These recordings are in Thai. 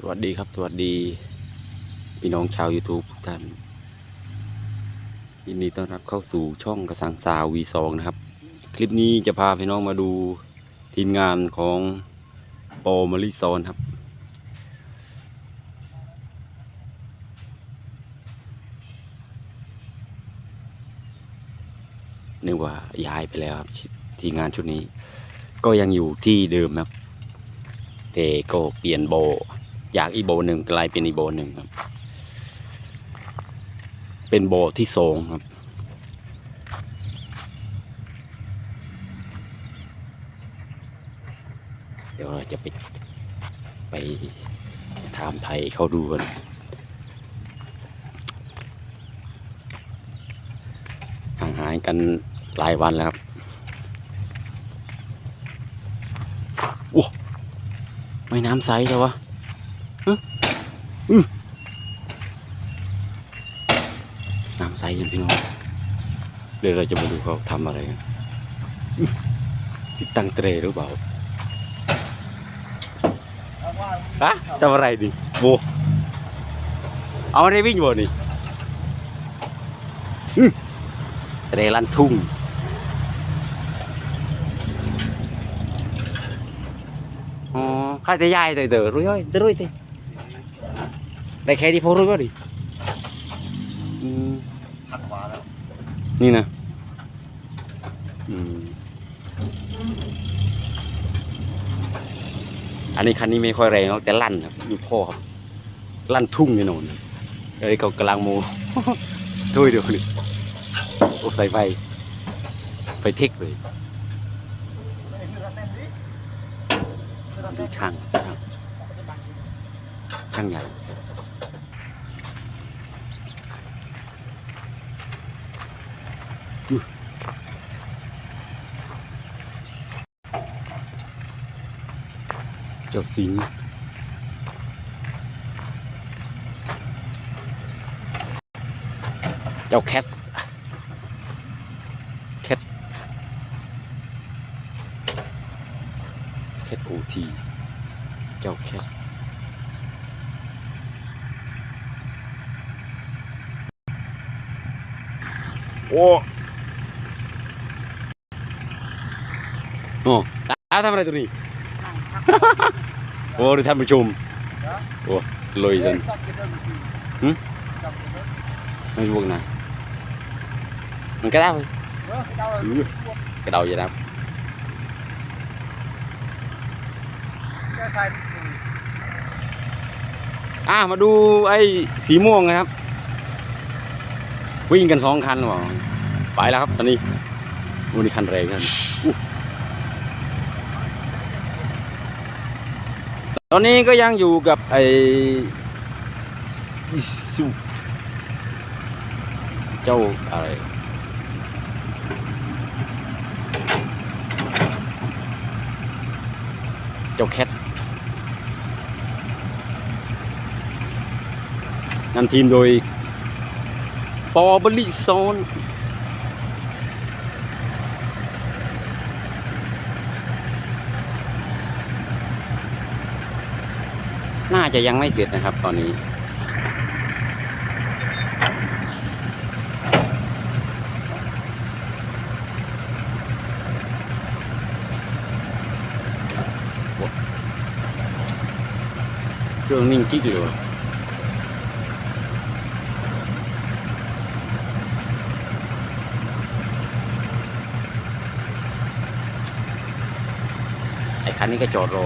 สวัสดีครับสวัสดี พี่น้องชาว YouTube ทุกท่านยินดีต้อนรับเข้าสู่ช่องกระสังสาว V2 นะครับ คลิปนี้จะพาพี่น้องมาดูทีมงานของปอมาริซอนครับ นึกว่าย้ายไปแล้วครับ ทีมงานชุดนี้ ก็ยังอยู่ที่เดิมครับแต่ก็เปลี่ยนโบ จากอีโบหนึ่งกลายเป็นอีโบหนึ่งครับ เป็นโบที่สองครับ เดี๋ยวเราจะไปไปถามไทยเขาดูกันห่างหายกันหลายวันแล้วครับโอ้ไม่น้ำใสใช่วะ น้ำใสอย่างพี่น้องเดี๋ยวเราจะมาดูเขาทำอะไรกันติดตั้งเตรหรือเปล่าฮะทำอะไรดิโบเอาอะไรวิ่งบ่นี่เตรลันทุ่งอ๋อข้าจะย้ายเตยเตยรู้ย่อยรู้ยเตย ได้แค่ที่พอรู้ก็ดิอืมหักขวาแล้ว นี่นะอืมอันนี้คันนี้ไม่ค่อยแรงหรอกแต่ลั่นครับอยู่ท่อครับ ลั่นทุ่งแน่นอนเอ้ยเขากำลังโมช่วยเดี๋ยวนี้โอ้ใส่ไฟ ไฟเทคเลยดูช่างช่างช่างใหญ่ เจ้าสิงห์เจ้าแคทแคทแคทโอทีเจ้าแคทโอ้โอ้ตาทำอะไรตัวนี้ โอ้ดูท่านผู้ชมโอ้ลอยจังหืมไม่รู้นะมันก็ได้เว้ยอือกระดาอย่างนั้นอะมาดูไอ้สีม่วงนะครับ วิ่งกันสองคันหรือเปล่าไปแล้วครับตอนนี้โอ้นี่คันแรงกัน ตอนนี้ก็ยังอยู่กับไอ้อิสุเจ้าอะไรเจ้าแคทนำทีมโดย ปอบลิซอน น่าจะยังไม่เสร็จนะครับ ตอนนี้ เครื่องนิ่งกิ๊กเลยว่ไอ้คันนี้ก็จอดรอ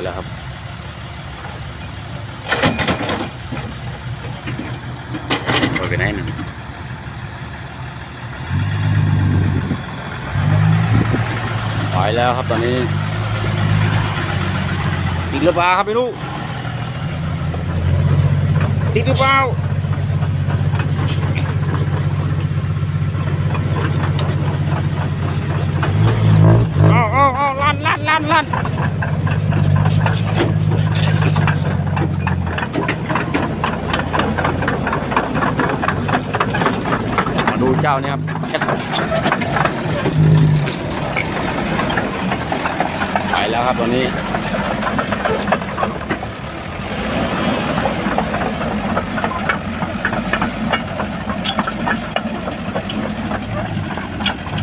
ยแล้วครับ โอเคไหนนั่ปแล้วครับตอนนี้ติดหรือเปล่าครับพี่ลูกติดหรือเปล่าเอาเอาเอาลั่นลั่นลั่นลั่น ดูเจ้าเนี่ยครับไปแล้วครับตอนนี้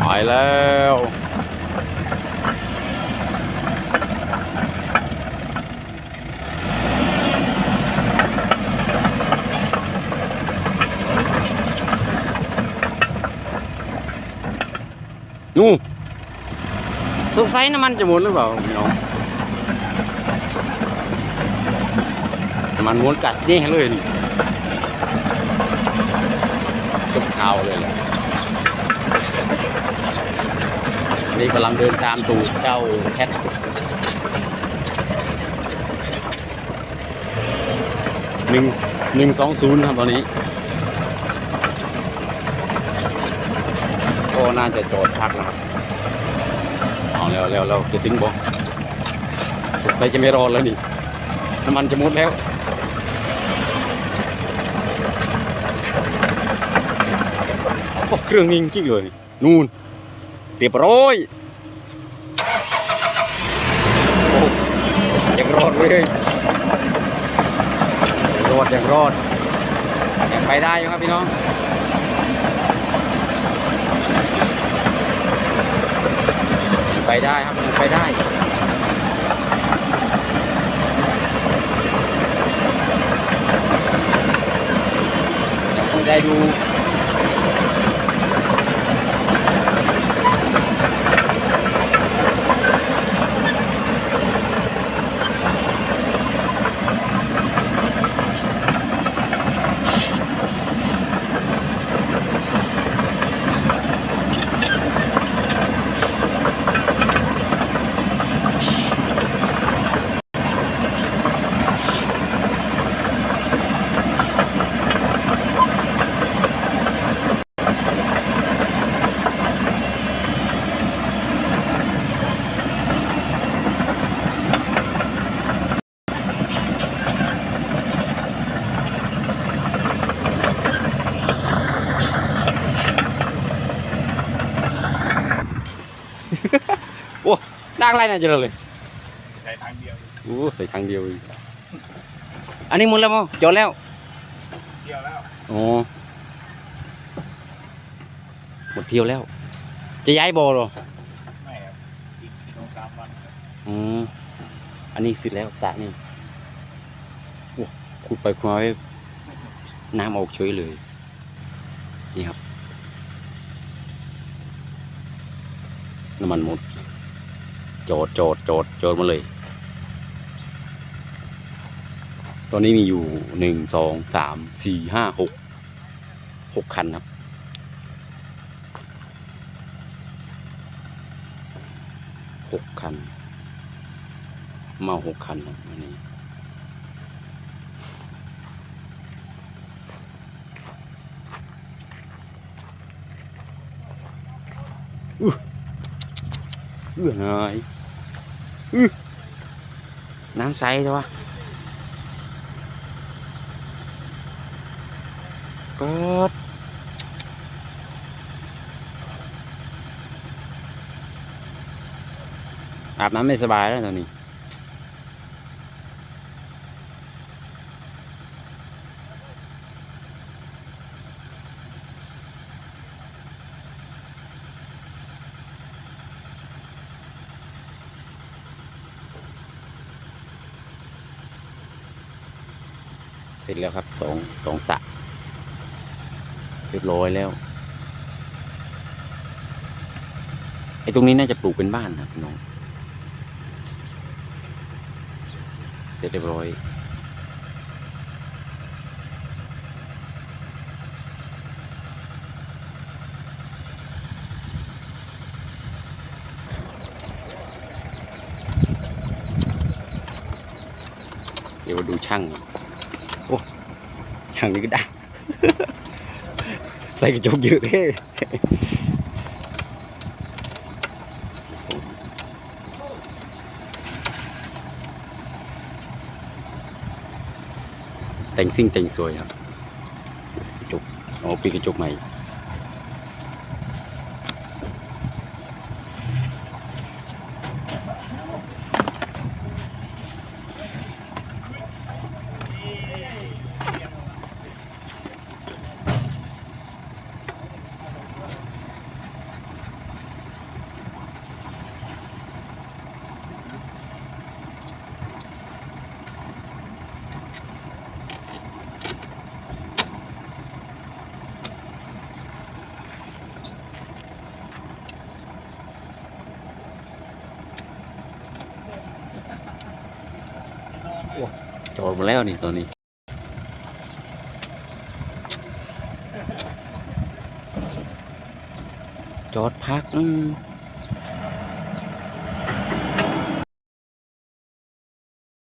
ไปแล้ว นู่สงสัยน้ำมันจะหมดหรือเปล่าพี่น้องน้ำมันหมดกัดเจ๊งให้เลยนี่สุดเท้าเลยแหละนี่กำลังเดินตามตูเจ้าแคทหนึ่งหนึ่งสองศูนย์ครับตอนนี้ ก็น่าจะจอดพักนะครับเอาแล้วแล้วแล้วจะถึงบ่ไปจะไม่รอแล้วนี่น้ำมันจะหมดแล้วโอ้เครื่องนิ่งจริงเลยนู่นเรียบร้อยอยังรอดเว้ยรอดยังรอดยังไปได้อยู่ครับพี่น้อง ยัง ไปได้ครับยังไปได้ได้ดู โอ้นางไรน่าจะเลยใช้ทางเดียวโอ้ใส่ทางเดียวอีกอันนี้หมดแล้วมั้งจอดแล้วเที่ยวแล้วอ๋อหมดเที่ยวแล้ว จะย้ายบ่อเหรอไม่ครับอีกสองสามวันครับอืมอันนี้เสร็จแล้วสระนี่โอ้ขุดไปคุดมาไว้น้ำออกเฉยเลย นี่ครับน้ำมันหมด โจดโจดโจดโจดมาเลย ตอนนี้มีอยู่หนึ่งสองสามสี่ห้าหกหกคันครับ หกคัน มาหกคันครับอันนี้อือเอื้อหาย น้ำใสใช่ปะก็อาบน้ำไม่สบายแล้วตอนนี้ ร็จแล้วครับสองสองสะเรียบร้อยแล้วไอ้ตรงนี้น่าจะปลูกเป็นบ้านนะพี่น้อง เสร็จเรียบร้อยเดี๋ยวดูช่าง อย่างนี้ก็ได้ ใส่กระจกเยอะเลยแต่งซิ่งแต่งสวยครับกระจกโอ้ปีกระจกใหม่ จอดหมดแล้วนี่ตอนนี้จอดพักอืม